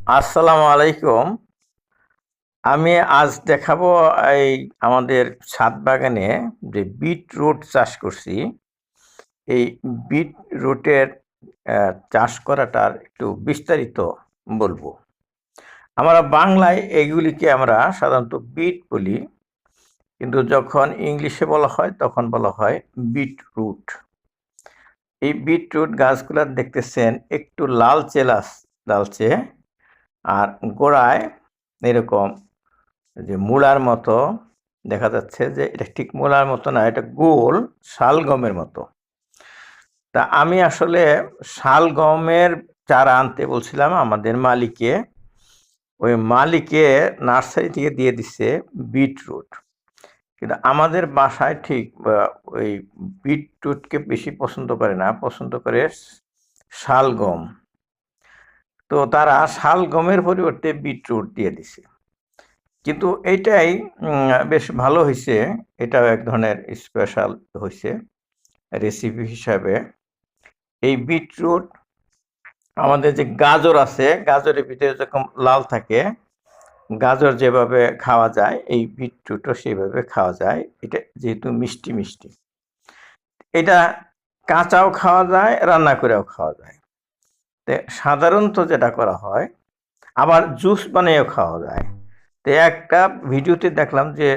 আসসালামু আলাইকুম। আমি আজ দেখাবো এই আমাদের ছাদ বাগানে যে বিট রুট চাষ করছি। এই বিট রুটের চাষ করাটার একটু বিস্তারিত বলব। আমরা বাংলায় এগুলিকে আমরা সাধারণত বিট বলি। কিন্তু যখন ইংলিশে বলা হয়, তখন বলা হয় বিট রুট। এই বিট রুট গাছগুলো দেখতেছেন, একটু লালচে লালচে। আর গোড়ায় এরকম যে মূলার মতো দেখা যাচ্ছে যে এটা ঠিক মূলার মতো না, এটা গোল শালগমের মতো। তা আমি আসলে শালগমের চারা আনতে বলছিলাম আমাদের মালিকে, ওই মালিকে নার্সারি থেকে দিয়ে দিচ্ছে বিটরুট। কিন্তু আমাদের বাসায় ঠিক ওই বিটরুটকে বেশি পছন্দ করে না, পছন্দ করে শালগম। তো তারা শালগমের পরিবর্তে বিটরুট দিয়ে দিছে। কিন্তু এইটাই উম, বেশ ভালো হয়েছে এটাও এক ধরনের স্পেশাল হয়েছে রেসিপি হিসাবে। এই বিটরুট আমাদের যে গাজর আছে গাজরের ভিতরে যখন লাল থাকে গাজর যেভাবে খাওয়া যায় এই বিটরুটও সেভাবে খাওয়া যায়। এটা যেহেতু মিষ্টি মিষ্টি। এটা কাঁচাও খাওয়া যায় রান্না করেও খাওয়া যায়। সাধারণত যেটা করা হয়, আবার জুস বানিয়েও খাওয়া যায়। তো একটা ভিডিওতে দেখলাম যে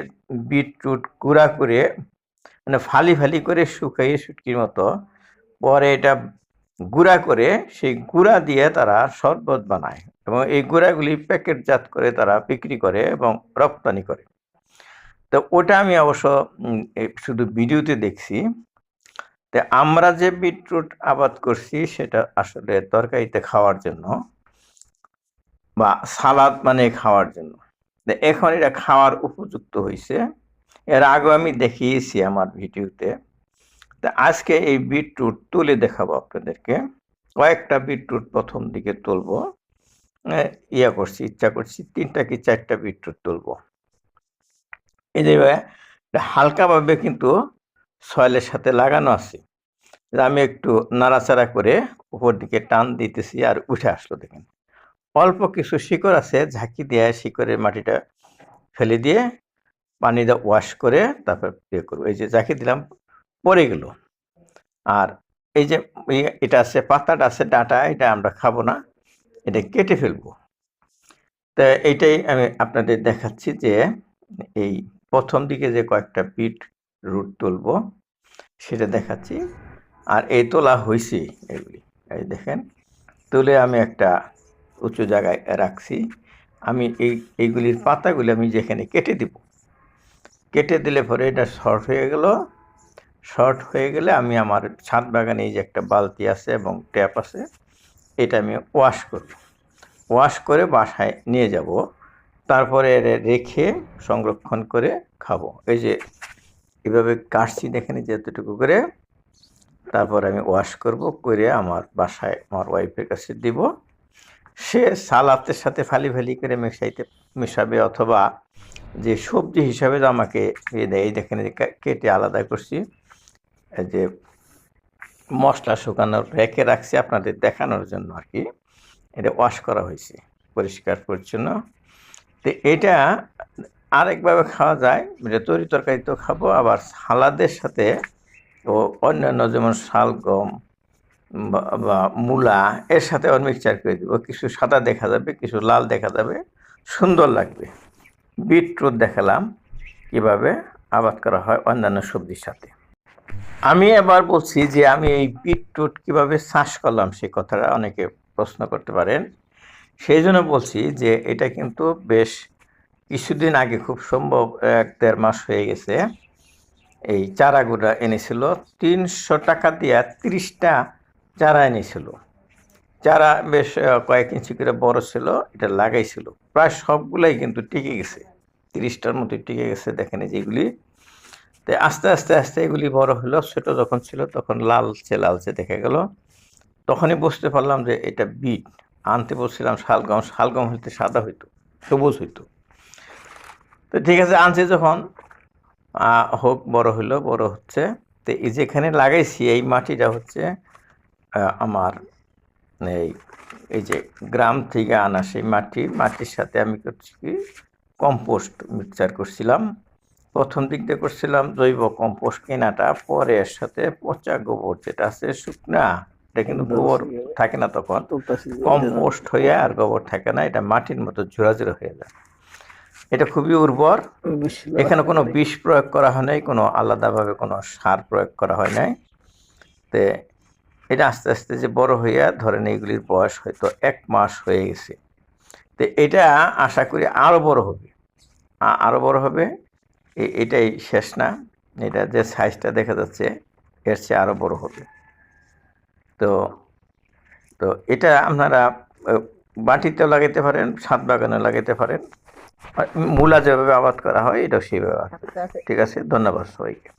বিটরুট গুঁড়া করে মানে ফালি ফালি করে শুকাইয়ে শুটকির মতো, পরে এটা গুঁড়া করে সেই গুঁড়া দিয়ে তারা শরবত বানায় এবং এই গুঁড়াগুলি প্যাকেটজাত করে তারা বিক্রি করে এবং রপ্তানি করে। তো ওটা আমি অবশ্য শুধু ভিডিওতে দেখছি। তো আমরা যে বিটরুট আবাদ করছি সেটা আসলে তরকারিতে খাওয়ার জন্য বা সালাদ মানে খাওয়ার জন্য। এখন এটা খাওয়ার উপযুক্ত হয়েছে এর আগে আমি দেখিয়েছি আমার ভিডিওতে। তা আজকে এই বিটরুট তুলে দেখাবো আপনাদেরকে। কয়েকটা বিটরুট প্রথম দিকে তুলবো। ইয়া করছি, ইচ্ছা করছি তিনটা কি চারটা বিটরুট তুলব। এই যে হালকাভাবে কিন্তু সয়েলের সাথে লাগানো আছে। আমি একটু নাড়াচাড়া করে উপর দিকে টান দিতেছি আর উঠে আসলো দেখেন। অল্প কিছু শিকড় আছে, ঝাঁকি দিয়ে শিকড়ের মাটিটা ফেলে দিয়ে পানি দিয়ে ওয়াশ করে তারপর ইয়ে করব। এই যে ঝাঁকি দিলাম, পড়ে গেল। আর এই যে এটা আছে, পাতাটা আছে, ডাটা, এটা আমরা খাব না, এটা কেটে ফেলব। তা এইটাই আমি আপনাদের দেখাচ্ছি যে এই প্রথম দিকে যে কয়েকটা বিট রুট তুলবো, সেটা দেখাচ্ছি। আর এই তোলা হয়েছে এগুলি। এই দেখেন, তুলে আমি একটা উঁচু জায়গায় রাখছি। আমি এই, এইগুলির পাতাগুলি আমি যেখানে কেটে দিব, কেটে দিলে পরে এটা শর্ট হয়ে গেল। শর্ট হয়ে গেলে আমি আমার ছাদ বাগানে এই যে একটা বালতি আছে এবং ট্যাপ আছে, এটা আমি ওয়াশ করব। ওয়াশ করে বাসায় নিয়ে যাব, তারপরে রেখে সংরক্ষণ করে খাব। এই যে এভাবে কাটছি দেখেন যতটুকু করে। তারপর আমি ওয়াশ করব করে আমার বাসায় আমার ওয়াইফের কাছে দিব। সে সালাতের সাথে ফালি ফালি করে মেশাইতে, মেশাবে অথবা যে সবজি হিসাবে আমাকে এই দেখেন কেটে আলাদা করছি। যে মশলা শুকানোর রেখে রাখছি আপনাদের দেখানোর জন্য আর কি। এটা ওয়াশ করা হয়েছে, পরিষ্কার, পরিচ্ছন্ন। তো এটা আরেকভাবে খাওয়া যায় এটা তরি তরকারি তো খাব, আবার সালাদের সাথে ও অন্যান্য যেমন শালগম বা মূলা, এর সাথে ওর মিক্সচার করে দেবো। কিছু সাদা দেখা যাবে, কিছু লাল দেখা যাবে। সুন্দর লাগবে। বিটরুট দেখালাম কীভাবে আবাদ করা হয় অন্যান্য সবজির সাথে। আমি এবার বলছি যে আমি এই বিটরুট কীভাবে চাষ করলাম সেই কথাটা অনেকে প্রশ্ন করতে পারেন। সেই জন্য বলছি যে এটা কিন্তু বেশ কিছুদিন আগে খুব সম্ভব, এক দেড় মাস হয়ে গেছে। এই চারাগুলা এনেছিল। তিনশো টাকা দিয়া তিরিশটা চারা এনেছিল। চারা বেশ কয়েক ইঞ্চি করে বড় ছিল, এটা লাগাইছিল। প্রায় সবগুলাই কিন্তু টিকে গেছে। তিরিশটার মতো টিকে গেছে, দেখেন যেগুলি তো আস্তে আস্তে আস্তে এগুলি বড় হলো। ছোট যখন ছিল, তখন লালচে লালচে দেখা গেল। তখনই বুঝতে পারলাম যে এটা বিট। আনতে বলছিলাম শালগম। শালগম হইতে সাদা হইতো, সবুজ হইতো। তো ঠিক আছে, আনছে যখন হোক বড় হইল বড় হচ্ছে। তো এই যেখানে লাগাইছি এই মাটিটা হচ্ছে আমার এই এই যে গ্রাম থেকে আনা সেই মাটি। মাটির সাথে আমি করছি কি? কম্পোস্ট মিক্সচার করছিলাম। প্রথম দিক দিয়ে করছিলাম জৈব কম্পোস্ট কেনাটা পরে এর সাথে পচা গোবর যেটা আছে শুকনা এটা কিন্তু গোবর থাকে না তখন। কম্পোস্ট হয়ে আর গোবর থাকে না এটা মাটির মতো ঝুরাঝুরা হয়ে যায়। এটা খুবই উর্বর। এখানে কোনো বিষ প্রয়োগ করা হয় নাই কোনো আলাদাভাবে কোনো সার প্রয়োগ করা হয় নাই। তে এটা আস্তে আস্তে যে বড় হইয়া ধরেন এইগুলির বয়স হয়তো এক মাস হয়ে গেছে। তো এটা আশা করি আরও বড় হবে। আরও বড় হবে। এটাই শেষ না। এটা যে সাইজটা দেখা যাচ্ছে এর চেয়ে আরও বড় হবে। তো তো এটা আপনারা বাটিতেও লাগাইতে পারেন ছাদ বাগানে লাগাইতে পারেন। মূলা যেভাবে আবাদ করা হয় এটাও সেইভাবে আবাদ। ঠিক আছে ধন্যবাদ সবাইকে